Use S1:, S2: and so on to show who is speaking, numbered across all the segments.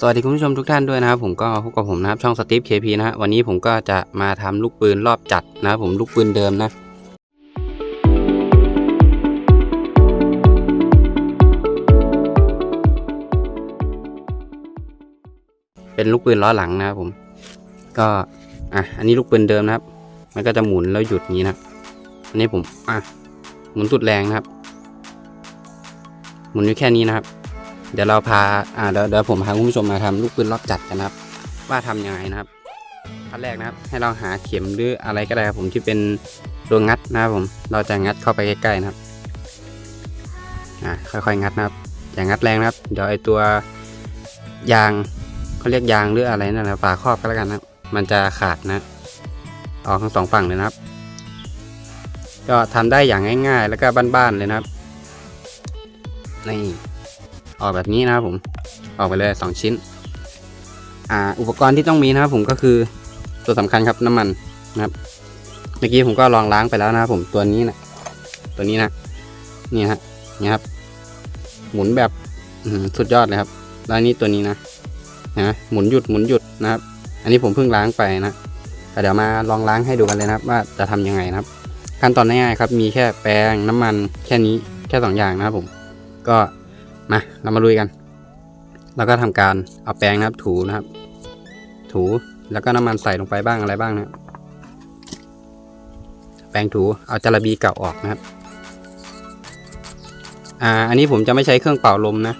S1: สวัสดีคุณผู้ชมทุกท่านด้วยนะครับผมก็พบกับผมนะครับช่องสตีฟเคพีนะฮะวันนี้ผมก็จะมาทำลูกปืนรอบจัดนะครับผมลูกปืนเดิมนะเป็นลูกปืนล้อหลังนะครับผม ก็อะอันนี้ลูกปืนเดิมนะครับ มันก็จะหมุนแล้วหยุดนี้นะอันนี้ผมอะหมุนสุดแรงนะครับ หมุนอยู่แค่นี้นะครับ เดี๋ยวเราพาอ่าเดี๋ยวเดี๋ยวผมพาคุณผู้ชมมาทำลูกปืนรอบจัดกันนะครับ ว่าทำยังไงนะครับขั้นแรกนะครับ ให้เราหาเข็มหรืออะไรก็ได้ครับผมที่เป็นตัวงัดนะครับผมเราจะงัดเข้าไปใกล้ๆนะครับอ่าค่อยๆงัดนะครับอย่างงัดแรงนะครับ เดี๋ยวไอตัวยางเขาเรียกยางหรืออะไรนั่นนะฝาครอบก็แล้วกันนะมันจะขาดนะออกทั้งสองฝั่งเลยนะครับ ก็ทำได้อย่างง่าย ๆ แล้วก็บ้านๆเลยนะครับนี่ ออกแบบนี้นะครับผม ออกไปเลย2ชิ้น อ่า อุปกรณ์ที่ต้องมีนะครับผมก็คือตัวสำคัญครับน้ำมันนะครับ เมื่อกี้ผมก็ลองล้างไปแล้วนะครับผมตัวนี้นะตัวนี้นะนี่ฮะนี่ครับ หมุนแบบสุดยอดเลยครับแล้วนี้ตัวนี้นะนะหมุนหยุดหมุนหยุดนะครับ อันนี้ผมเพิ่งล้างไปนะแต่เดี๋ยวมาลองล้างให้ดูกันเลยนะครับ ว่าจะทำยังไงนะครับ ขั้นตอนง่ายๆครับ มีแค่แปรงน้ำมันแค่นี้แค่สองอย่างนะครับผม ก็ มาเรามาลุยกัน แล้วก็ทำการเอาแปรงนะครับ ถูนะครับ ถูแล้วก็น้ำมันใส่ลงไปบ้างอะไรบ้างนะแปรงถูเอาจาระบีเก่าออกนะครับ อ่า อันนี้ผมจะไม่ใช้เครื่องเป่าลมนะ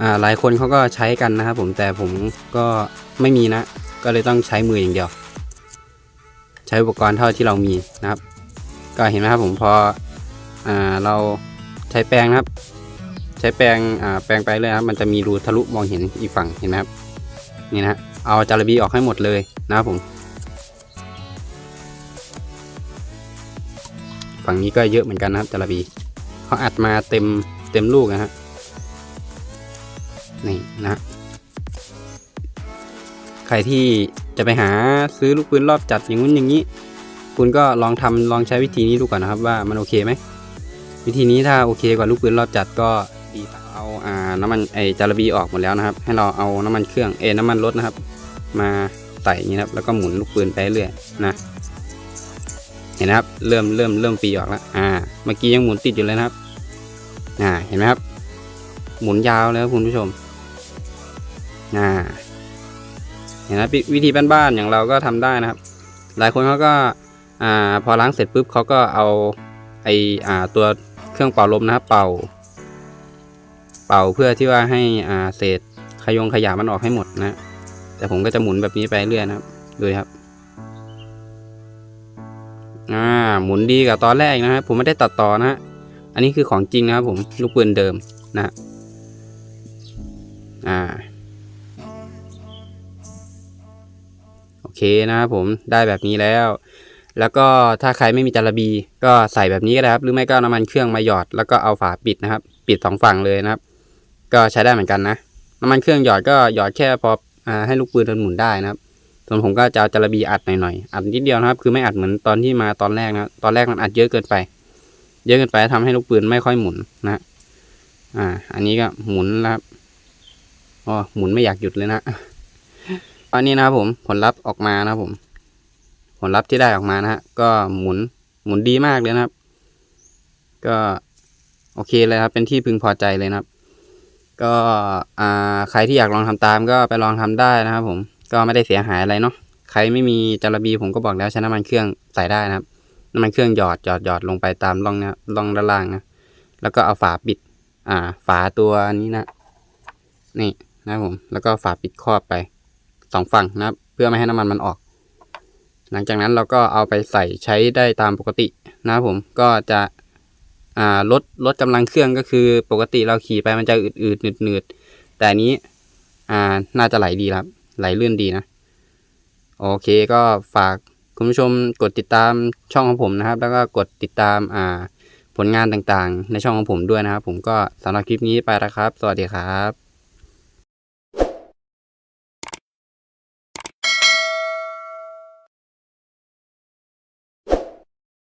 S1: อ่า หลายคนเขาก็ใช้กันนะครับผมแต่ผมก็ไม่มีนะ ก็เลยต้องใช้มืออย่างเดียว ใช้อุปกรณ์เท่าที่เรามีนะครับ ก็เห็นไหมครับผมพอ อ่า เราใช้แปรงนะครับ ใช้แปรงอ่าแปรงไปเลยครับมันจะมีรูทะลุมองเห็นอีกฝั่งเห็นไหมครับนี่นะเอาจาระบีออกให้หมดเลยนะครับผม ฝั่งนี้ก็เยอะเหมือนกันนะครับจาระบีเขาอัดมาเต็มเต็มลูกนะฮะนี่นะใครที่จะไปหาซื้อลูกปืนรอบจัดอย่างงู้นอย่างนี้ คุณก็ลองทำลองใช้วิธีนี้ดูก่อนนะครับว่ามันโอเคไหมวิธีนี้ถ้าโอเคกว่าลูกปืนรอบจัดก็ ดีเอาอ่าน้ำมันไอจาระบีออกหมดแล้วนะครับ ให้เราเอาน้ำมันเครื่องเอน้ำมันรถนะครับ มาใส่อย่างนี้ครับแล้วก็หมุนลูกปืนไปเรื่อยนะเห็นนะครับเริ่มเริ่มเริ่มปีออกแล้วอ่าเมื่อกี้ยังหมุนติดอยู่เลยนะครับอ่าเห็นไหมครับ หมุนยาวเลยครับคุณผู้ชมอ่าเห็นไหมวิธีบ้านๆอย่างเราก็ทำได้นะครับ หลายคนเขาก็อ่าพอล้างเสร็จปุ๊บเขาก็เอาไออ่าตัวเครื่องเป่าลมนะครับ เป่า เป่าเพื่อที่ว่าให้อ่าเศษขยงขยะมันออกให้หมดนะ แต่ผมก็จะหมุนแบบนี้ไปเรื่อยนะครับ ดูครับ อ่า หมุนดีกับตอนแรกนะครับ ผมไม่ได้ตัดต่อนะฮะ อันนี้คือของจริงนะครับผม ลูกปืนเดิมนะ อ่า โอเคนะครับผม ได้แบบนี้แล้ว แล้วก็ถ้าใครไม่มีจาระบี ก็ใส่แบบนี้ก็ได้ครับ หรือไม่ก็น้ำมันเครื่องมาหยอด แล้วก็เอาฝาปิดนะครับ ปิดสองฝั่งเลยนะครับ ก็ใช้ได้เหมือนกันนะน้ำมันเครื่องหยอดก็หยอดแค่พออให้ลูกปืนมันหมุนได้นะครับ ส่วนผมก็จะเอาจระบีอัดหน่อยๆอัดนิดเดียวนะครับ คือไม่อัดเหมือนตอนที่มาตอนแรกนะตอนแรกมันอัดเยอะเกินไป เยอะเกินไปทำให้ลูกปืนไม่ค่อยหมุนนะอ่า อันนี้ก็หมุนแล้วครับอ๋อหมุนไม่อยากหยุดเลยนะอันนี้นะครับผมผลลัพธ์ออกมานะผม ผลลัพธ์ที่ได้ออกมานะฮะก็หมุนหมุนดีมากเลยนะครับ ก็โอเคเลยครับ เป็นที่พึงพอใจเลยนะครับ ก็อ่าใครที่อยากลองทำตามก็ไปลองทำได้นะครับ ผมก็ไม่ได้เสียหายอะไรเนาะใครไม่มีจารบีผมก็บอกแล้วใช้น้ำมันเครื่องใส่ได้นะครับน้ำมันเครื่องหยอดหยอดหยอดลงไปตามร่องนะร่องด้านล่างนะแล้วก็เอาฝาปิด อ่า ฝาตัวนี้นะ นี่นะผม แล้วก็ฝาปิดครอบไปสองฝั่งนะครับเพื่อไม่ให้น้ำมันมันออก หลังจากนั้นเราก็เอาไปใส่ใช้ได้ตามปกตินะผมก็จะ อ่าลดลดกำลังเครื่องก็คือปกติเราขี่ไปมันจะอืดๆหนืดๆแต่อันนี้อ่าน่าจะไหลดีครับ ไหลลื่นดีนะ โอเคก็ฝากคุณผู้ชมกดติดตามช่องของผมนะครับ แล้วก็กดติดตามอ่าผลงานต่างๆ ในช่องของผมด้วยนะครับ ผมก็สำหรับคลิปนี้ไปแล้วครับ สวัสดีครับ